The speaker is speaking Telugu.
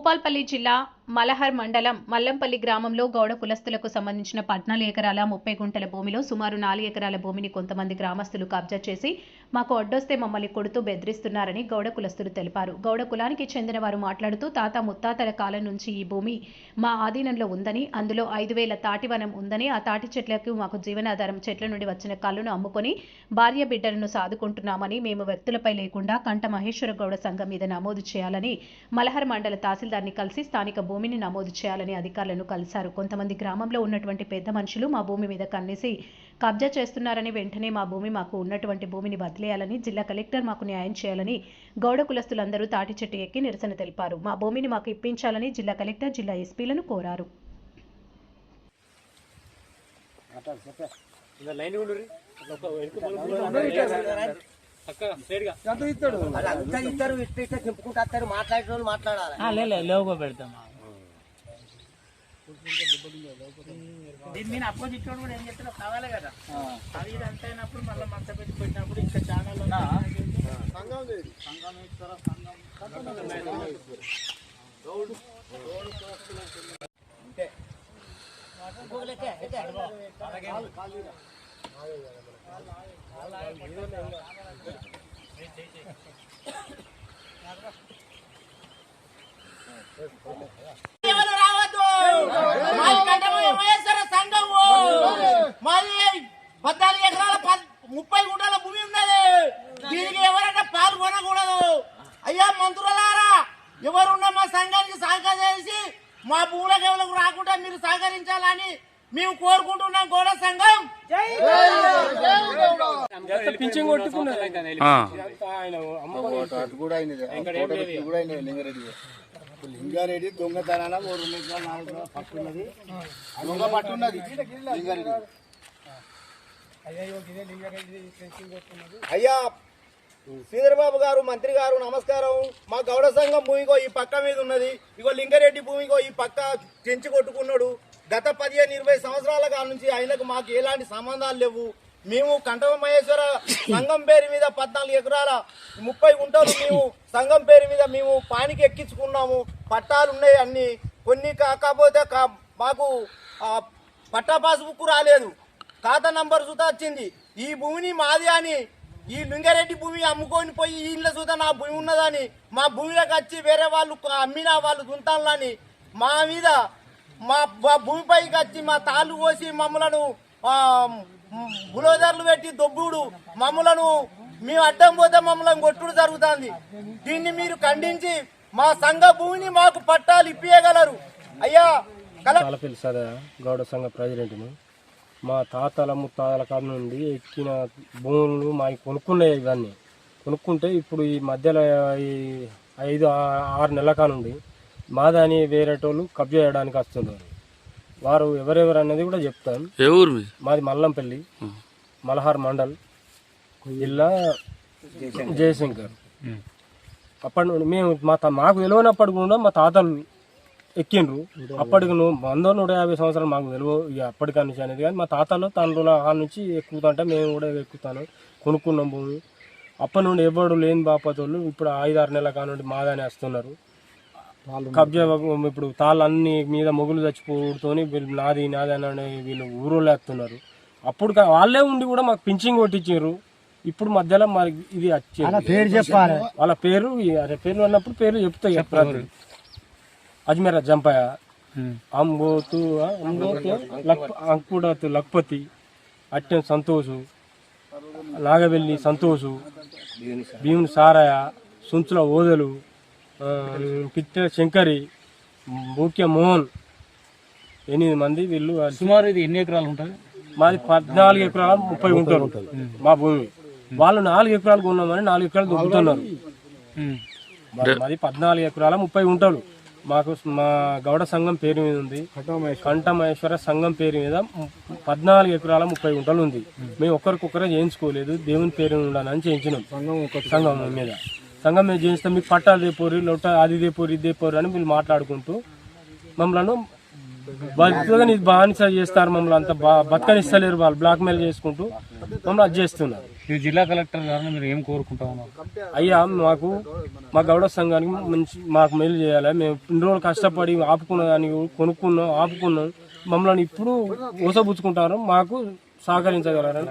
భూపాల్పల్లి జిల్లా మలహర్ మండలం మల్లంపల్లి గ్రామంలో గౌడ కులస్తులకు సంబంధించిన పద్నాలుగు ఎకరాల ముప్పై గుంటల భూమిలో సుమారు నాలుగు ఎకరాల భూమిని కొంతమంది గ్రామస్తులు కబ్జా చేసి మాకు అడ్డొస్తే మమ్మల్ని కొడుతూ బెదిరిస్తున్నారని గౌడ కులస్తులు తెలిపారు. గౌడ కులానికి చెందిన వారు మాట్లాడుతూ తాత ముత్తాతల కాలం నుంచి ఈ భూమి మా ఆధీనంలో ఉందని అందులో ఐదు వేల తాటివనం ఉందని ఆ తాటి చెట్లకు మాకు జీవనాధారం చెట్ల నుండి వచ్చిన కళ్ళను అమ్ముకొని భార్య బిడ్డలను సాదుకుంటున్నామని మేము వ్యక్తులపై లేకుండా కంట మహేశ్వర గౌడ సంఘం మీద నమోదు చేయాలని మలహర్ మండల తహసీల్దార్ని కలిసి స్థానిక భూమిని నమోదు చేయాలని అధికారులను కలిశారు. కొంతమంది గ్రామంలో ఉన్నటువంటి పెద్ద మనుషులు మా భూమి మీద కన్నేసి కబ్జా చేస్తున్నారని వెంటనే మా భూమి మాకు ఉన్నటువంటి భూమిని వదిలేయాలని జిల్లా కలెక్టర్ మాకు న్యాయం చేయాలని గౌడ కులస్తులందరూ తాటి చెట్టు ఎక్కి నిరసన తెలిపారు. మా భూమిని మాకు ఇప్పించాలని జిల్లా కలెక్టర్ జిల్లా ఎస్పీలను కోరారు. మాట్లాడే వాళ్ళు మాట్లాడాలి. దీని మీద అపోజిట్ వాడు కూడా ఏం చెప్తారో కావాలి కదా. అది ఇది అంత అయినప్పుడు మళ్ళీ మంట పెట్టి పెట్టినప్పుడు ఇంకా ఛానల్ సంఘం మాది కంటమ వైఎస్ఆర్ సంఘము మాది పద్నాలుగు ఎకరాల ముప్పై గుంటల భూమి ఉన్నది. దీనికి ఎవరైనా పాల్గొనకూడదు అయ్యా మంత్రులారా ఎవరున్నా మా సంఘానికి సహకారం చేసి మా భూములకు ఎవరికి రాకుండా మీరు సహకరించాలని మేము కోరుకుంటున్నాం గోడ సంఘం. కూడా అయినది లింగారెడ్డి. లింగారెడ్డి దొంగతనాల పట్టున్నది దొంగ పట్టున్నది. లింగారెడ్డి. అయ్యా శ్రీధరబాబు గారు మంత్రి గారు నమస్కారం. మా గౌడ సంఘం భూమికో ఈ పక్క మీద ఉన్నది. ఇగో లింగారెడ్డి భూమికో ఈ పక్క చెంచి కొట్టుకున్నాడు. గత పదిహేను ఇరవై సంవత్సరాల కాడ నుంచి ఆయనకు మాకు ఎలాంటి సంబంధాలు లేవు. మేము కంఠమ మహేశ్వర సంఘం పేరు మీద పద్నాలుగు ఎకరాల ముప్పై గుంటలు మేము సంఘం పేరు మీద మేము పానికి ఎక్కించుకున్నాము. పట్టాలు ఉన్నాయి అన్ని. కొన్ని కాకపోతే మాకు పట్టా పాస్బుక్ రాలేదు. ఖాతా నంబర్ సుతా వచ్చింది. ఈ భూమిని మాది అని ఈ లింగారెడ్డి భూమి అమ్ముకొని పోయి ఇళ్ళ చూత నా భూమి ఉన్నదని మా భూమిలోకి వచ్చి వేరే వాళ్ళు అమ్మిన వాళ్ళు దుంతాలని మా మీద మా భూమిపైకి వచ్చి మా తాళ్ళు పోసి మమ్మలను బులోదర్లు పెట్టి దొబ్బుడు మమ్మలను మేము అడ్డం పోతే మమ్మల్ని కొట్టుడు జరుగుతుంది. దీన్ని మీరు ఖండించి మా సంఘ భూమిని మాకు పట్టాలు ఇప్పియగలరు. అయ్యా కల గౌడ సంఘ ప్రెసిడెంట్ను? మా తాతల ముత్తాతల కాడ నుండి ఎక్కిన భూములు మాకు కొనుక్కున్నాయి ఇవన్నీ. కొనుక్కుంటే ఇప్పుడు ఈ మధ్యలో ఈ ఐదు ఆరు నెలల కానుండి మాదని వేరేటోళ్ళు కబ్జా చేయడానికి వస్తున్నారు. వారు ఎవరెవరు అనేది కూడా చెప్తాను. ఏ ఊరు మీ మాది మల్లంపల్లి మలహార్ మండల్ జిల్లా జయశంకర్. అప్పటి నుండి మేము మా తా- మాకు తెలియనప్పటి కూడా మా తాతలు ఎక్కిండ్రు. అప్పటికి నువ్వు వంద నూట యాభై సంవత్సరాలు మాకు తెలియవు. ఇక అప్పటికా నుంచి అనేది. కానీ మా తాతలు తండ్రుల కాడ నుంచి ఎక్కుతుంటే మేము కూడా ఎక్కుతాను. కొనుక్కున్నాం భూమి అప్పటి నుండి ఎవడు లేని బాపతోళ్ళు ఇప్పుడు ఐదారు నెలల కాడ నుండి మాదానే వస్తున్నారు. కబ్జా ఇప్పుడు తాళ్ళు అన్ని మీద మొగులు చచ్చిపోతోని వీళ్ళు నాది నాది అని వీళ్ళు ఊరోళ్ళు వేస్తున్నారు అప్పుడు వాళ్ళే ఉండి కూడా మాకు పింఛింగ్ కొట్టించారు ఇప్పుడు మధ్యలో మరి ఇది వచ్చి పేరు చెప్పాలి. వాళ్ళ పేరు పేర్లు అన్నప్పుడు పేర్లు చెప్తాయి. అజ్మీర్ జంపయ్య అంబోతు అంబోతు లక్ అంకుడతు లక్పతి అట్టెం సంతోషు నాగవెల్లి సంతోషు భీముని సారయ్య సుంచుల ఓదలు పిట్ట శంకరి బూక్య మోహన్ ఎనిమిది మంది వీళ్ళు సుమారు ఇది ఎన్ని ఎకరాలు ఉంటుంది? మాది పద్నాలుగు ఎకరాల ముప్పై ఉంటారు మా భూమి. వాళ్ళు నాలుగు ఎకరాలు కొన్నామని నాలుగు ఎకరాలు దొబ్బుతున్నారు. మరి మాది పద్నాలుగు ఎకరాల ముప్పై ఉంటారు మాకు మా గౌడ సంఘం పేరు మీద ఉంది. కంఠమహేశ్వర. సంఘం పేరు మీద పద్నాలుగు ఎకరాల ముప్పై గుంటలు ఉంది. మేము ఒకరికొకరే చేయించుకోలేదు. దేవుని పేరు మీద ఉండాలని చేయించినాం. సంఘం మీద. సంఘం మీద చేయిస్తే. మీకు పట్టాలు దేపోరి లొట్ట అది దేపోరి ఇది దేపోరి అని వీళ్ళు మాట్లాడుకుంటూ మమ్మల్ని బతుకుగా నీకు బానిస చేస్తారు. మమ్మల్ని అంత బతకనిస్తలేరు వాళ్ళు. బ్లాక్ మెయిల్ చేసుకుంటూ మమ్మల్ని అది చేస్తున్నారు. ఇది జిల్లా కలెక్టర్ గారిని మీరు ఏం కోరుకుంటా ఉన్నారు అయ్యా మాకు మా గౌడ సంఘానికి మంచి మాకు మేలు చేయాలి. మేము ఇన్ని రోజులు కష్టపడి ఆపుకున్న దాన్ని కొనుక్కున్నాం ఆపుకున్నాం. మమ్మల్ని ఇప్పుడు ఊసబుచ్చుకుంటారు మాకు సహకరించగలరని.